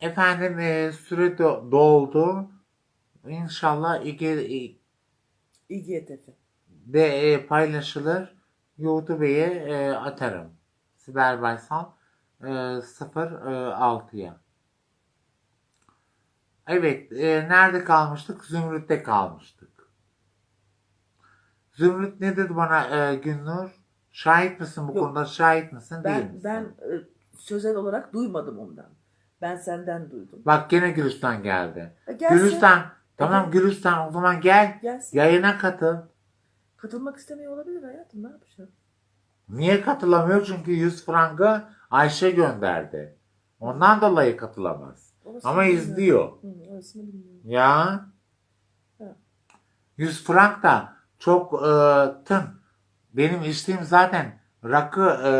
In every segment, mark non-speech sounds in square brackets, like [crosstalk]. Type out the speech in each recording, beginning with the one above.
Efendim e, süre do- doldu. İnşallah İGE İGTF. de e, paylaşılır. YouTube'ye e, atarım. Sibel Baysal e, 06'ya. Evet, e, nerede kalmıştık? Zümrüt'te kalmıştık. Zümrüt ne dedi bana e, Günnur? Şahit misin bu Yok. konuda? Şahit misin? değil Ben misin? ben e, sözel olarak duymadım ondan. Ben senden duydum. Bak gene Gülistan geldi. E, gelsin. Gülistan. Tamam Evet. Gülistan o zaman gel. Gelsin. Yayına katıl. Katılmak istemiyor olabilir hayatım. Ne yapacağım? Niye katılamıyor? Çünkü 100 frangı Ayşe gönderdi. Ondan dolayı katılamaz. Orasını Ama bilmiyorum. izliyor. Hı, orasını bilmiyorum. Ya. Ha. 100 frank da çok e, tın. Benim içtiğim zaten rakı e,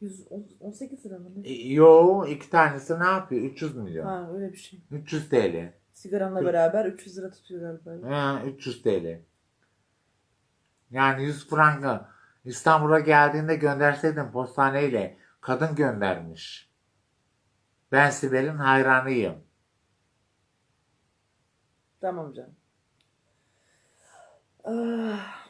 118 lira mı? ne? yo iki tanesi ne yapıyor? 300 milyon. Ha öyle bir şey. 300 TL. Sigaranla beraber 300 lira tutuyor galiba. Ha, 300 TL. Yani 100 frangı İstanbul'a geldiğinde gönderseydin postaneyle kadın göndermiş. Ben Sibel'in hayranıyım. Tamam canım. Ah.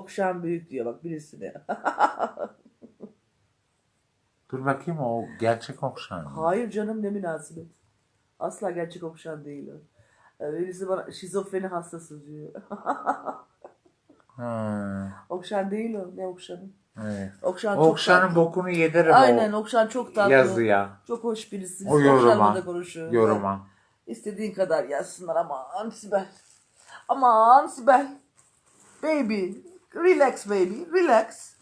Okşan büyük diyor bak birisine. [laughs] Dur bakayım o gerçek okşan. mı? Hayır canım ne münasebet. Asla gerçek okşan değil o. Ee, Birisi bana şizofreni hastası diyor. [laughs] Ha, okşan değil o. Ne okşanı? evet. Okşan çok Okşanın tatlı. bokunu yedirim Aynen o okşan çok tatlı. yazıya, Çok hoş birisi. O yoruma, da konuşuyoruz. yoruma. İstediğin kadar yazsınlar aman Sibel. Aman Sibel. Baby. Relax baby. Relax.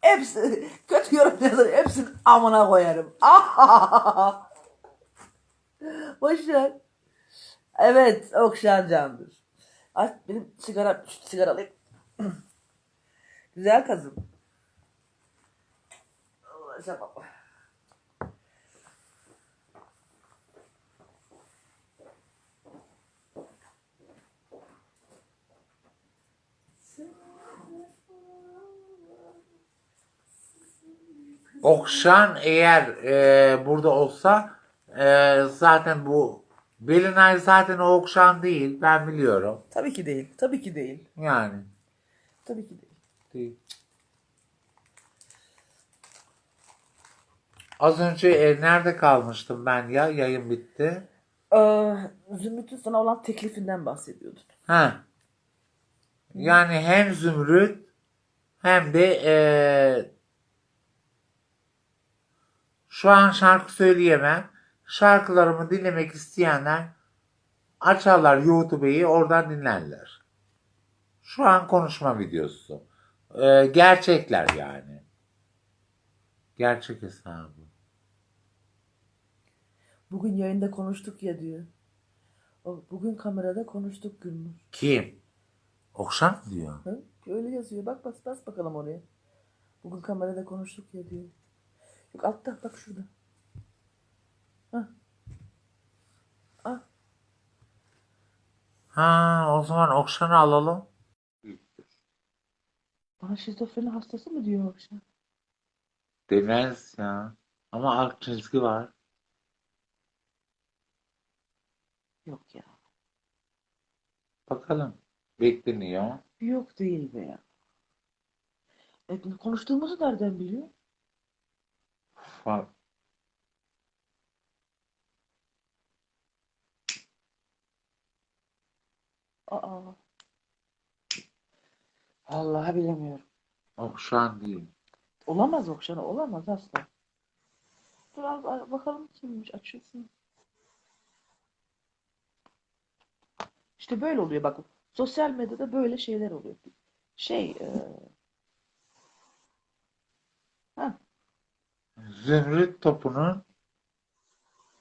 Hepsi [laughs] kötü yorum yazar. Hepsini amına koyarım. [laughs] Boşver. Evet Okşan candır. Aç benim sigara, sigara alayım. [clears throat] Güzel kızım. Uğraşamam. Okşan eğer e, burada olsa e, zaten bu Belinay zaten o okşan değil ben biliyorum. Tabii ki değil. Tabii ki değil. Yani. Tabii ki değil. Değil. Az önce e, nerede kalmıştım ben ya? Yayın bitti. Ee, Zümrüt'ün sana olan teklifinden bahsediyordun. Ha. Yani hem Zümrüt hem de e, şu an şarkı söyleyemem. Şarkılarımı dinlemek isteyenler açarlar YouTube'yi oradan dinlerler. Şu an konuşma videosu. E, gerçekler yani. Gerçek hesabı. Bugün yayında konuştuk ya diyor. O, bugün kamerada konuştuk Gülnur. Kim? Okşan mı diyor. Hı? Öyle yazıyor. Bak bas bas bakalım oraya. Bugün kamerada konuştuk ya diyor. Yok altta bak şurada. Hah. Ah. Ha, o zaman Okşan'ı alalım. Bana şizofreni hastası mı diyor akşam? Demez ya. Ama alt çizgi var. Yok ya. Bakalım. Bekleniyor. Yok değil be ya. E, konuştuğumuzu nereden biliyor? Fa- Aa. Vallahi bilemiyorum. Okşan değil. Olamaz Okşan, olamaz asla. Dur al, al, bakalım kimmiş, açılsın. İşte böyle oluyor bak. Sosyal medyada böyle şeyler oluyor. Şey, e... ha, Zümrüt topunun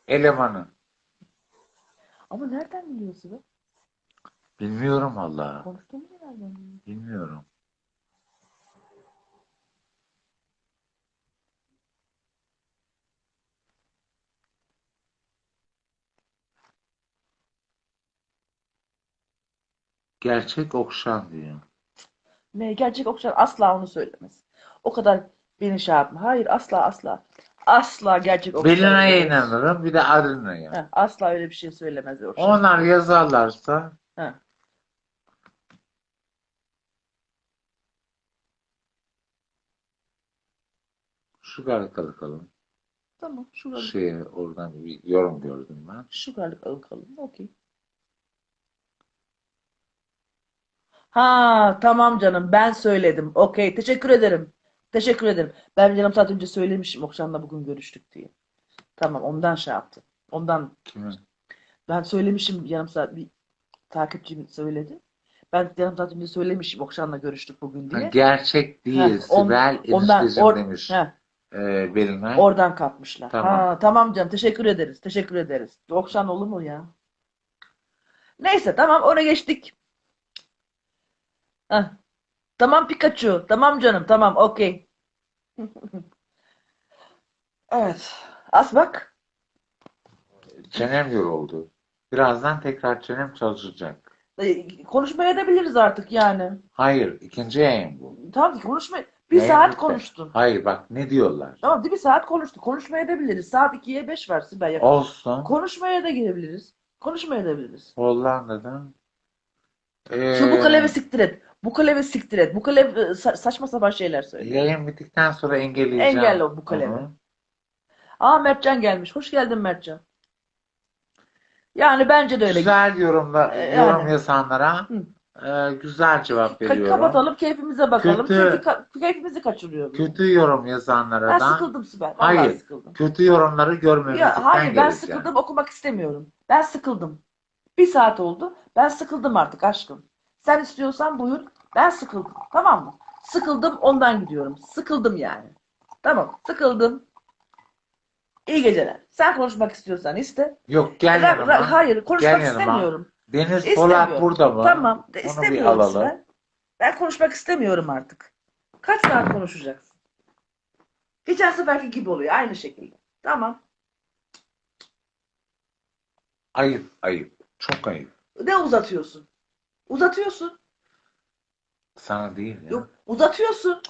elemanı. ama nereden biliyorsun be? Bilmiyorum valla. Konuştuğumuzu nereden biliyorsun? Bilmiyorum. Gerçek okşan diyor. Ne gerçek Okşan asla onu söylemez. O kadar beni şey yapma. Hayır asla asla. Asla gerçek Okşan. Belinay'a inanırım bir de Adrina'ya. Heh, asla öyle bir şey söylemez Okşan. Onlar yazarlarsa Heh. şu garikalık alın. Tamam şu garlık, Şey oradan bir yorum gördüm ben. şu garlık alalım. Okey. Ha tamam canım ben söyledim. Okey teşekkür ederim. Teşekkür ederim. Ben yarım saat önce söylemişim Okşan'la bugün görüştük diye. Tamam ondan şey yaptım. Ondan Kimin? ben söylemişim yarım saat bir takipçim söyledi. Ben yarım saat önce söylemişim Okşan'la görüştük bugün Ha, diye. gerçek değil Heh, on- Sibel ondan or- demiş heh, e, Belinay. oradan kapmışlar. Tamam. Ha, tamam canım teşekkür ederiz. Teşekkür ederiz. Okşan olur mu ya? Neyse tamam ona geçtik. Heh. Tamam Pikachu. Tamam canım tamam okey. [laughs] Evet. As bak. Çenem yoruldu. Birazdan tekrar çenem çalışacak. E, Konuşmaya da biliriz artık yani. Hayır, ikinci yayın bu. Tamam ki konuşma. Bir Yayın saat bitti. konuştun. Hayır bak ne diyorlar. Tamam bir saat konuştuk. Konuşmaya da biliriz. Saat 2'ye 5 var Sibel. yakın. Olsun. Konuşmaya da girebiliriz. Konuşmaya da biliriz. Hollanda'dan. Ee, Şu bu kalemi siktir et. Bu kalemi siktir et. Bu kalem e, sa- saçma sapan şeyler söylüyor. Yayın bittikten sonra engelleyeceğim. Engelle o bu kalemi. onu. Aa Mertcan gelmiş. Hoş geldin Mertcan. Yani bence de öyle. Güzel yorumla, Ee, yorum yani. yazanlara e, güzel cevap Ka- veriyorum. kapatalım keyfimize bakalım. Kötü- Çünkü ka- keyfimizi kaçırıyoruz. Kötü yorum yazanlara Ben da sıkıldım. Vallahi Hayır. sıkıldım. kötü yorumları görmemezlikten Ya hayır ben geleceğim. sıkıldım okumak istemiyorum. Ben sıkıldım. Bir saat oldu. Ben sıkıldım artık aşkım. Sen istiyorsan buyur. Ben sıkıldım. Tamam mı? Sıkıldım ondan gidiyorum. Sıkıldım yani. Tamam sıkıldım. İyi geceler. Sen konuşmak istiyorsan iste. Yok gel Ben- ben- hayır konuşmak Gel istemiyorum. Deniz İstemiyorum. Polat burada mı? Tamam. De, bir istemiyorum alalım. Sibel. Ben konuşmak istemiyorum artık. Kaç saat konuşacaksın? Geçen seferki gibi oluyor aynı şekilde. Tamam. Ayıp ayıp. Çok ayıp. Ne uzatıyorsun? Uzatıyorsun. Sana değil ya. Yok uzatıyorsun.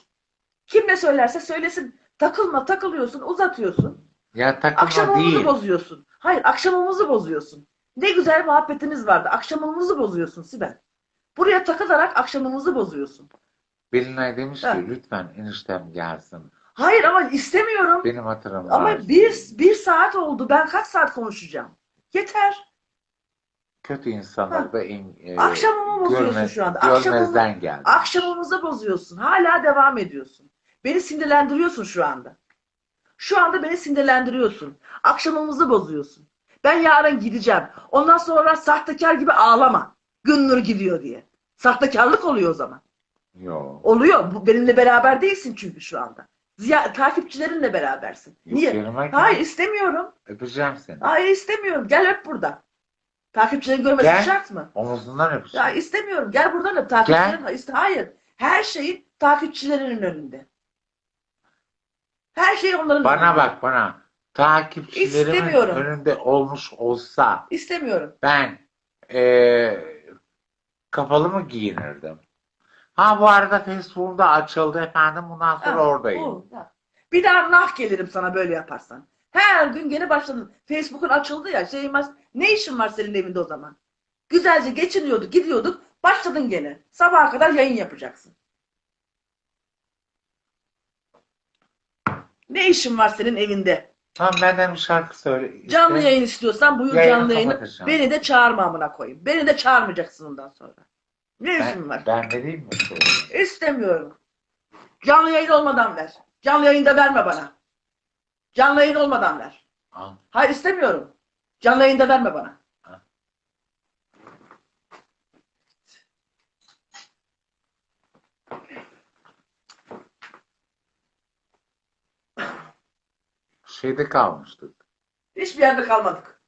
Kim ne söylerse söylesin. Takılma takılıyorsun uzatıyorsun. Ya takılma Akşamımızı değil. bozuyorsun. Hayır akşamımızı bozuyorsun. Ne güzel muhabbetimiz vardı. Akşamımızı bozuyorsun Sibel. Buraya takılarak akşamımızı bozuyorsun. Belinay demiş Ha. ki lütfen eniştem gelsin. Hayır ama istemiyorum. Benim hatırım var. Ama bir, bir saat oldu. Ben kaç saat konuşacağım? Yeter. Kötü insanlar Ha. da en, e, Akşamımı bozuyorsun görmez- şu anda. Akşamımı, geldi. akşamımızı bozuyorsun. Hala devam ediyorsun. Beni sinirlendiriyorsun şu anda. Şu anda beni sinirlendiriyorsun. Akşamımızı bozuyorsun. Ben yarın gideceğim. Ondan sonra sahtekar gibi ağlama. Günnur gidiyor diye. Sahtekarlık oluyor o zaman. Yok. Oluyor. Bu, benimle beraber değilsin çünkü şu anda. Ziya, takipçilerinle berabersin. Yok, Niye? Hayır istemiyorum. Öpeceğim seni. Hayır istemiyorum. Gel öp burada. Takipçilerin görmesi Gel. şart mı? Omuzundan öpeceğim. Ya istemiyorum. Gel buradan öp. Takipçilerin İste- Hayır. Her şey takipçilerinin önünde. Her şey onların Bana önünde. bak bana. Takipçilerimin önünde olmuş olsa İstemiyorum. ben e, kapalı mı giyinirdim? Ha bu arada Facebook'da açıldı efendim. Bundan sonra Ha, oradayım. bu. Bir daha nah gelirim sana böyle yaparsan. Her gün gene başladın. Facebook'un açıldı ya. Şey, ne işin var senin evinde o zaman? Güzelce geçiniyorduk, gidiyorduk. Başladın gene. Sabaha kadar yayın yapacaksın. Ne işin var senin evinde? Tamam benden bir şarkı söyle. İşte Canlı yayın istiyorsan buyur Yayını canlı yayını. kapatacağım. Beni de çağırma amına koyayım. Beni de çağırmayacaksın ondan sonra. Ne işin Ben, var? ben vereyim mi? söyleyeyim? İstemiyorum. Canlı yayın olmadan ver. Canlı yayında verme bana. Canlı yayın olmadan ver. Al. Hayır istemiyorum. Canlı yayında verme bana. Şeyde kalmıştık. Hiçbir yerde kalmadık.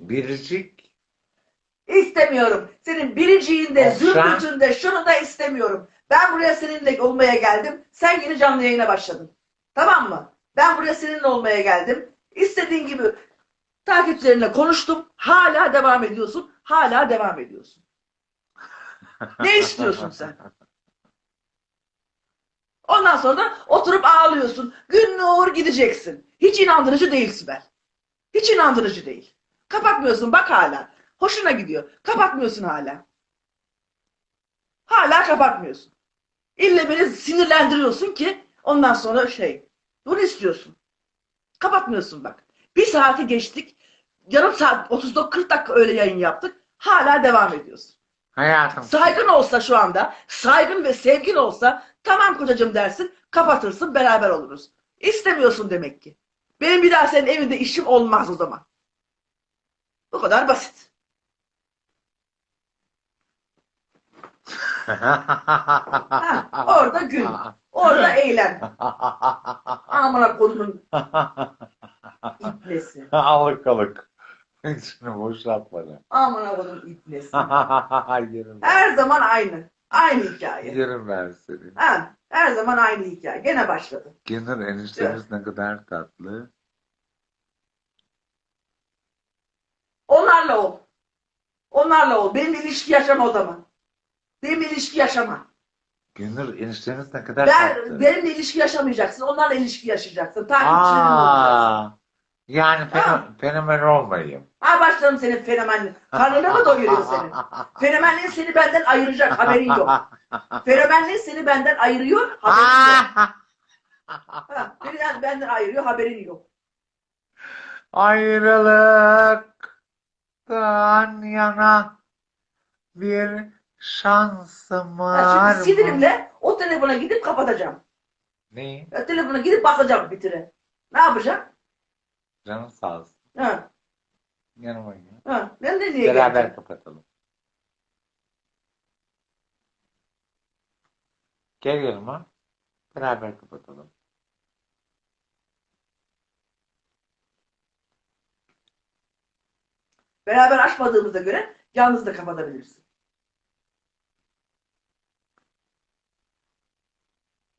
Biricik İstemiyorum. Senin biriciğinde, zürdütünde, şunu da istemiyorum. Ben buraya seninle olmaya geldim. Sen yine canlı yayına başladın. Tamam mı? Ben buraya seninle olmaya geldim. İstediğin gibi takipçilerinle konuştum. Hala devam ediyorsun. Hala devam ediyorsun. Ne [laughs] istiyorsun sen? Ondan sonra da oturup ağlıyorsun. Gün nur gideceksin. Hiç inandırıcı değil Sibel. Hiç inandırıcı değil. Kapatmıyorsun bak hala. Hoşuna gidiyor. Kapatmıyorsun hala. Hala kapatmıyorsun. İlle beni sinirlendiriyorsun ki ondan sonra şey. Bunu istiyorsun. Kapatmıyorsun bak. Bir saati geçtik. Yarım saat 39-40 dakika öyle yayın yaptık. Hala devam ediyorsun. Hayatım. Saygın olsa şu anda, saygın ve sevgin olsa tamam kocacığım dersin, kapatırsın, beraber oluruz. İstemiyorsun demek ki. Benim bir daha senin evinde işim olmaz o zaman. Bu kadar basit. Ha, [laughs] orada gül, orada eğlen. Amına kodumun iplesi. Alıkalık. İçini boşalt bana. Amına kodumun iplesi. [laughs] Yerim ben. Her zaman aynı. Aynı hikaye. Yerim ben seni. Ha, her zaman aynı hikaye. Gene başladı. Gündür eniştemiz ne kadar tatlı. Onlarla ol. Onlarla ol. Benimle ilişki yaşama o zaman. Benimle ilişki yaşama. Gündür eniştemiz ne kadar Ben, tatlı. benimle ilişki yaşamayacaksın. Onlarla ilişki yaşayacaksın. Takipçilerin olacaksın. Aa, yani fenomen, fenomen olmayayım. Ha başlarım senin fenomenle. Karnına mı doyuruyor seni? [laughs] Fenomenliğin seni benden ayıracak. Haberin yok. Fenomenliğin seni benden ayırıyor. Haberin yok. Ha, beni benden ayırıyor. Haberin yok. Ayrılıktan yana bir şansım var Ha, mı? şimdi sinirimle o telefona gidip kapatacağım. Ne? O telefona gidip bakacağım bitire. Ne yapacağım? Canın sağ olsun. Ha, Yanıma gel. ha. Ben de niye Beraber geleceğim? kapatalım. Gel yanıma. Beraber kapatalım. Beraber açmadığımıza göre yalnız da kapatabilirsin.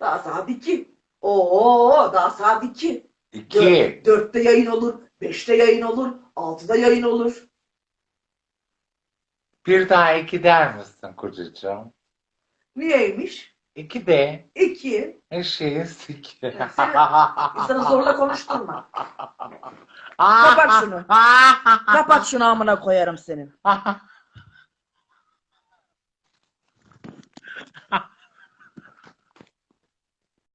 Daha saat 2. Oo, daha saat 2. İki. Dörtte yayın olur, beşte yayın olur, altıda yayın olur. Bir daha iki der misin kocacığım? Niyeymiş? İki de İki. eşeği sik. İnsanı zorla konuşturma. [laughs] Kapat şunu. [laughs] Kapat şunu amına koyarım senin. [laughs]